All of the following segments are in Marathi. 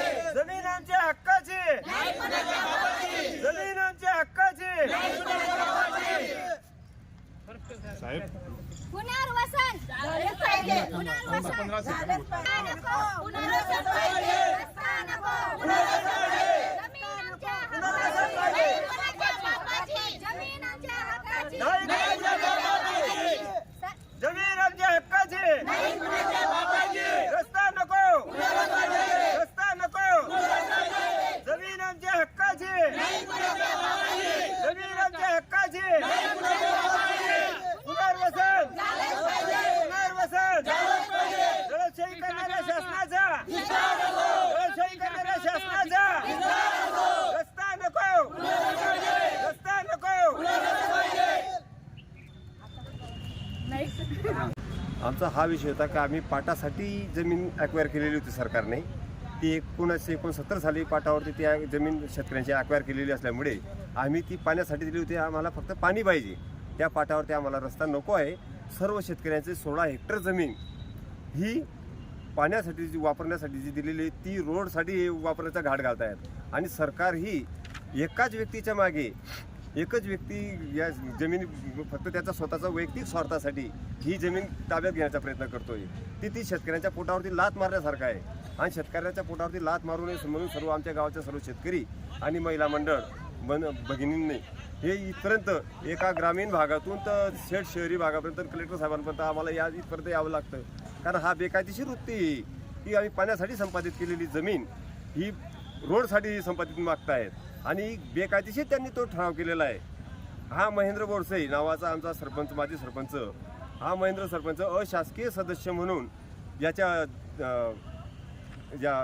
आमच्या हक्काची. जमीन आमच्या हक्काची. साहेब. पुनर्वसन. पुनर्वसन. नको. पुनर्वसन पाहिजे रस्ता नको पुनर्वसन पाहिजे जमीन आमच्या हक्काची कोणाच्या बापाची जमीन आमच्या हक्काची नाही कोणाच्या बापाची. स- जमीन आमच्या हक्काची रस्ता नको रस्ता नको जमीन आमच्या हक्काची जमीन आमच्या हक्काची पुनर्वसन पुनर्वसन दडपशाही करणाऱ्या शासनाचा दडपशाही करणाऱ्या शासनाचा रस्ता नको रस्ता नको आमचा हा विषय होता की आम्ही पाटासाठी जमीन अक्वायर केलेली होती सरकारने. ती एकोणीसशे एकोणसत्तर साली पाटावरती ती जमीन शेतकऱ्यांची अक्वायर केलेली असल्यामुळे आम्ही ती पाण्यासाठी दिली होती. आम्हाला फक्त पाणी पाहिजे. त्या पाटावरती आम्हाला रस्ता नको आहे. सर्व शेतकऱ्यांचे सोळा हेक्टर जमीन ही पाण्यासाठी जी वापरण्यासाठी जी दिलेली आहे, ती रोडसाठी वापरण्याचा घाट घालत आहेत आणि सरकार ही एकाच व्यक्तीच्या मागे एकच व्यक्ती या जमीन फक्त त्याचा स्वतःचा वैयक्तिक स्वार्थासाठी ही जमीन ताब्यात घेण्याचा प्रयत्न करतोय. ती ती शेतकऱ्यांच्या पोटावरती लात मारण्यासारखं आहे. आणि शेतकऱ्याच्या पोटावरती लात मारू नये म्हणून सर्व आमच्या गावाच्या सर्व शेतकरी आणि महिला मंडळ बन भगिनींनी हे इथपर्यंत एका ग्रामीण भागातून तर शेड शहरी भागापर्यंत कलेक्टर साहेबांपर्यंत आम्हाला या इथपर्यंत यावं लागतं. कारण हा बेकायदेशीर वृत्ती ही आम्ही पाण्यासाठी संपादित केलेली जमीन ही रोडसाठी संपत्ती मागतायत. आणि बेकायदेशीर त्यांनी तो ठराव केलेला आहे. हा महेंद्र बोरसे नावाचा आमचा सरपंच माजी सरपंच. हा महेंद्र सरपंच अशासकीय सदस्य म्हणून याच्या या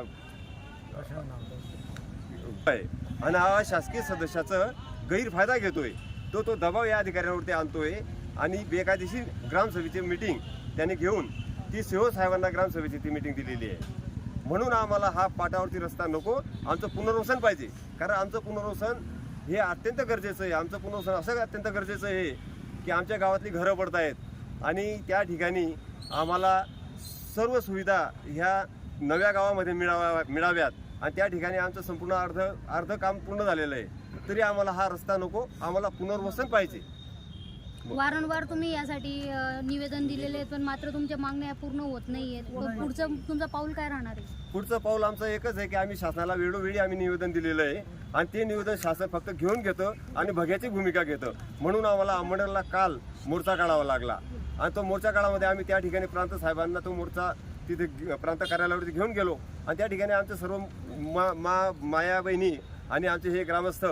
आहे. आणि हा शासकीय सदस्याचं गैरफायदा घेतोय. तो तो दबाव या अधिकाऱ्यांवरती आणतोय. आणि बेकायदेशीर ग्रामसभेची मीटिंग त्याने घेऊन ती सीओ साहेबांना ग्रामसभेची ती मीटिंग दिलेली आहे. म्हणून आम्हाला हा पाटावरती रस्ता नको आमचं पुनर्वसन पाहिजे. कारण आमचं पुनर्वसन हे अत्यंत गरजेचं आहे. आमचं पुनर्वसन असं अत्यंत गरजेचं आहे की आमच्या गावातली घरं पडत आहेत आणि त्या ठिकाणी आम्हाला सर्व सुविधा ह्या नव्या गावामध्ये मिळाव्या मिळाव्यात. आणि त्या ठिकाणी आमचं संपूर्ण अर्ध अर्ध काम पूर्ण झालेलं आहे. तरी आम्हाला हा रस्ता नको. आम्हाला पुनर्वसन पाहिजे. वारंवार तुम्ही यासाठी निवेदन दिलेले आहे पण मात्र तुमच्या मागण्या पूर्ण होत नाहीयेत तर पुढचं तुमचं पाऊल काय राहणार आहे? पुढचं पाऊल आमचं एकच आहे की आम्ही शासनाला वेळोवेळी आम्ही निवेदन दिलेलं आहे. आणि ते निवेदन शासन फक्त घेऊन घेतं आणि भग्याची भूमिका घेतं. म्हणून आम्हाला अंबडला काल मोर्चा काढावा लागला. आणि तो मोर्चा काळामध्ये आम्ही त्या ठिकाणी प्रांत साहेबांना तो मोर्चा तिथे प्रांत कार्यालयावरती घेऊन गेलो. आणि त्या ठिकाणी आमचे सर्व मा मा माया बहिणी आणि आमचे हे ग्रामस्थ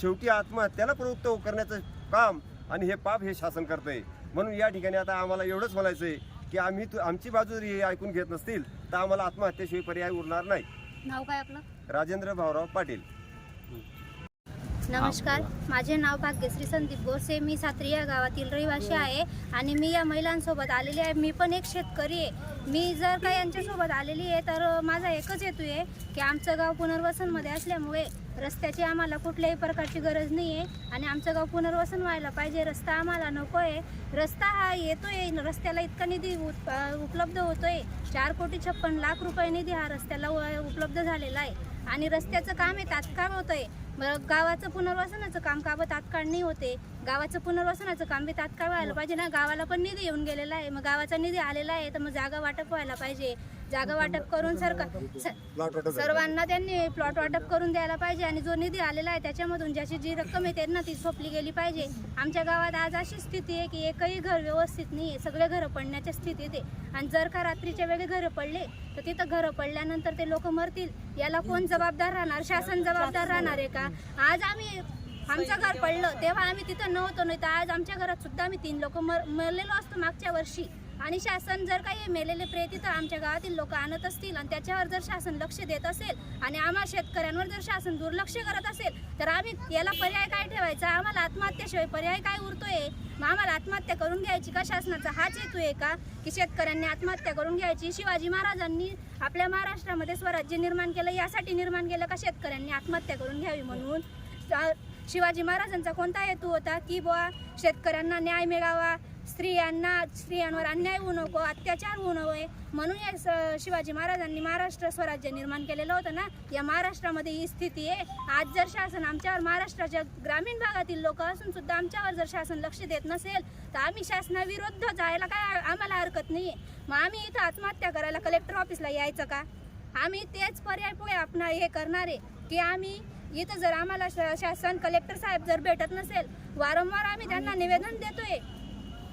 शेवटी आत्महत्याला प्रवृत्त करण्याचं काम आणि हे पाप हे शासन करतंय. म्हणून या ठिकाणी आता आम्हाला एवढंच म्हणायचं आहे की आम्ही तु- आमची बाजू जरी हे ऐकून घेत नसतील तर आम्हाला आत्महत्येशिवाय पर्याय उरणार नाही. नाव काय आपलं? राजेंद्र भाऊराव पाटील. नमस्कार. माझे नाव भाग्यश्री संदीप गोरसे मी सात्री या गावातील रहिवासी आहे आणि मी या महिलांसोबत आलेली आहे. मी पण एक शेतकरी आहे. मी जर का यांच्यासोबत आलेली आहे तर माझा एकच हेतू आहे की आमचं गाव पुनर्वसनमध्ये असल्यामुळे रस्त्याची आम्हाला कुठल्याही प्रकारची गरज नाही आहे आणि आमचं गाव पुनर्वसन व्हायला पाहिजे. रस्ता आम्हाला नको आहे रस्ता हा येतोय. रस्त्याला इतका निधी उत- अ, उपलब्ध होतोय. चार कोटी छप्पन लाख रुपये निधी हा रस्त्याला उपलब्ध झालेला आहे. आणि रस्त्याचं काम हे तात्काळ होतंय. गावाचं पुनर्वसनाचं काम का बं तात्काळ नाही होते? गावाचं पुनर्वसनाचं काम बी तात्काळ व्हायला पाहिजे ना. गावाला पण निधी येऊन गेलेला आहे. मग गावाचा निधी आलेला आहे तर मग जागा वाटप व्हायला पाहिजे. जागा वाटप करून सरकार स- सर्वांना त्यांनी प्लॉट वाटप करून द्यायला पाहिजे आणि जो निधी आलेला आहे त्याच्यामधून ज्याची जी रक्कम आहे त्यांना ती सोपली गेली पाहिजे. आमच्या गावात आज अशी स्थिती आहे की एकही घर व्यवस्थित नाही आहे. सगळे घरं पडण्याच्या स्थितीत आहे. आणि जर का रात्रीच्या वेळी घरं पडले तर तिथं घरं पडल्यानंतर ते लोक मरतील. याला कोण जबाबदार राहणार? शासन जबाबदार राहणार आहे का? आज आम्ही आमचं घर पडलं तेव्हा आम्ही तिथं नव्हतो नाही तर आज आमच्या घरात सुद्धा आम्ही तीन लोक मर मरलेलो असतो मागच्या वर्षी. आणि शासन जर काही मेलेले प्रेती तर आमच्या गावातील लोक आणत असतील आणि त्याच्यावर जर शासन लक्ष देत असेल आणि आम्हा शेतकऱ्यांवर जर शासन दुर्लक्ष करत असेल तर आम्ही याला पर्याय काय ठेवायचा? आम्हाला आत्महत्येशिवाय पर्याय काय उरतोय? मग आम्हाला आत्महत्या करून घ्यायची का शासनाचा हाच हेतू आहे का? की शेतकऱ्यांनी आत्महत्या करून घ्यायची? शिवाजी महाराजांनी आपल्या महाराष्ट्रामध्ये स्वराज्य निर्माण केलं यासाठी निर्माण केलं का शेतकऱ्यांनी आत्महत्या करून घ्यावी म्हणून? शिवाजी महाराजांचा कोणता हेतू होता? की बुवा शेतकऱ्यांना न्याय मिळावा स्त्रियांना स्त्रियांवर अन्याय होऊ नको अत्याचार होऊ नये म्हणून या शिवाजी महाराजांनी महाराष्ट्र स्वराज्य निर्माण केलेलं होतं ना? या महाराष्ट्रामध्ये ही स्थिती आहे. आज जर शासन आमच्यावर महाराष्ट्राच्या ग्रामीण भागातील लोक असून सुद्धा आमच्यावर जर शासन लक्ष देत नसेल तर आम्ही शासनाविरुद्ध जायला काय आम्हाला हरकत नाही मग आम्ही इथं आत्महत्या करायला कलेक्टर ऑफिसला यायचं का? आम्ही तेच पर्याय पुढे आपण हे करणार आहे की आम्ही इथं जर आम्हाला शासन कलेक्टर साहेब जर भेटत नसेल वारंवार आम्ही त्यांना निवेदन देतोय.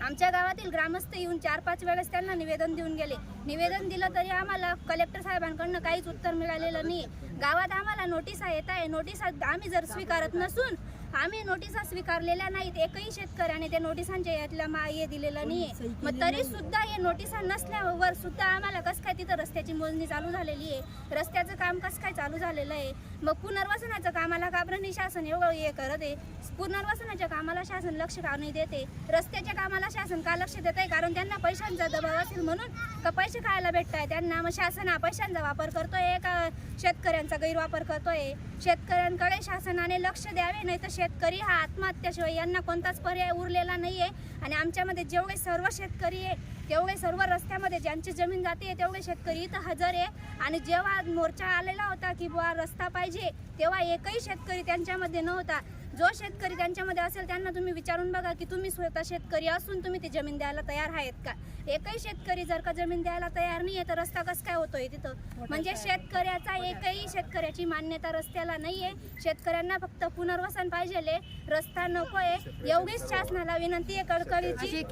आमच्या गावातील ग्रामस्थ येऊन चार पाच वेळेस त्यांना निवेदन देऊन गेले. निवेदन दिलं तरी आम्हाला कलेक्टर साहेबांकडनं काहीच उत्तर मिळालेलं नाही. गावात आम्हाला नोटीसा येत आहे. नोटीसा आम्ही जर स्वीकारत नसून आम्ही नोटिसा स्वीकारलेल्या नाहीत. एकही शेतकऱ्याने त्या नोटिसांच्या यातला मा हे दिलेलं नाही मग तरी सुद्धा हे नोटिसा नसल्यावर सुद्धा आम्हाला कसं काय तिथं रस्त्याची मोजणी चालू झालेली आहे? रस्त्याचं काम कसं काय चालू झालेलं आहे? मग पुनर्वसनाचं कामाला का बरं नाही शासन एवढं हे करत आहे. पुनर्वसनाच्या कामाला शासन लक्ष का नाही देते रस्त्याच्या कामाला शासन का लक्ष देत आहे? कारण त्यांना पैशांचा दबाव असेल म्हणून का पैसे खायला भेटत आहे त्यांना मग शासन हा पैशांचा वापर करतोय का शेतकऱ्यांचा गैरवापर करतोय? शेतकऱ्यांकडे शासनाने लक्ष द्यावे नाही तर शेतकरी हा आत्महत्याशिवाय यांना कोणताच पर्याय उरलेला नाही आहे आणि आमच्यामध्ये जेवढे सर्व शेतकरी आहे तेवढे सर्व रस्त्यामध्ये ज्यांची जमीन जाते तेवढे शेतकरी इथं हजर आहे. आणि जेव्हा मोर्चा आलेला होता की बुवा रस्ता पाहिजे तेव्हा एकही शेतकरी त्यांच्यामध्ये नव्हता. जो शेतकरी त्यांच्यामध्ये असेल त्यांना तुम्ही विचारून बघा की तुम्ही स्वतः शेतकरी असून तुम्ही ती जमीन द्यायला तयार आहेत का? एकही शेतकरी जर का जमीन द्यायला तयार नाही आहे तर रस्ता कसं काय होतोय तिथं? म्हणजे शेतकऱ्याचा एकही शेतकऱ्याची मान्यता रस्त्याला नाहीये. शेतकऱ्यांना फक्त पुनर्वसन पाहिजे रस्ता नकोय. एवढीच शासनाला विनंती आहे कडकडीची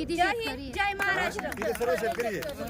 जय महाराष्ट्र.